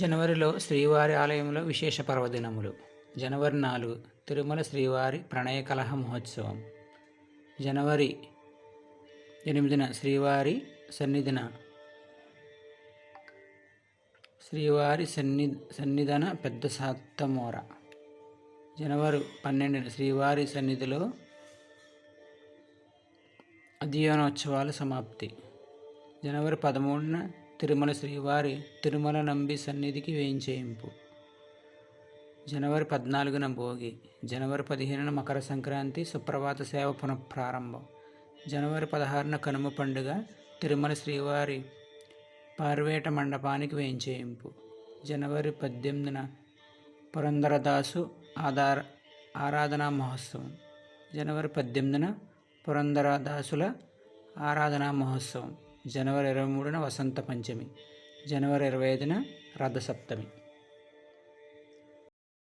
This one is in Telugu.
జనవరిలో శ్రీవారి ఆలయంలో విశేష పర్వదినములు. జనవరి నాలుగు తిరుమల శ్రీవారి ప్రణయ కలహ మహోత్సవం. జనవరి ఎనిమిదిన శ్రీవారి సన్నిధిన శ్రీవారి సన్ని సన్నిధన పెద్ద సత్తమోర జనవరి పన్నెండున శ్రీవారి సన్నిధిలో అధ్యయనోత్సవాల సమాప్తి. జనవరి పదమూడున తిరుమల శ్రీవారి తిరుమల నంబి సన్నిధికి వేయించేయింపు. జనవరి పద్నాలుగున భోగి జనవరి పదిహేనున మకర సంక్రాంతి సుప్రభాత సేవ పునఃప్రారంభం. జనవరి పదహారున కనుమ పండుగ తిరుమల శ్రీవారి పార్వేట మండపానికి వేయించేయింపు. జనవరి పద్దెనిమిదిన పురందరదాసు ఆధార ఆరాధనా మహోత్సవం. జనవరి పద్దెనిమిదిన పురందరదాసుల ఆరాధనా మహోత్సవం. జనవరి ఇరవై మూడున వసంత పంచమి జనవరి ఇరవై ఐదున రథసప్తమి.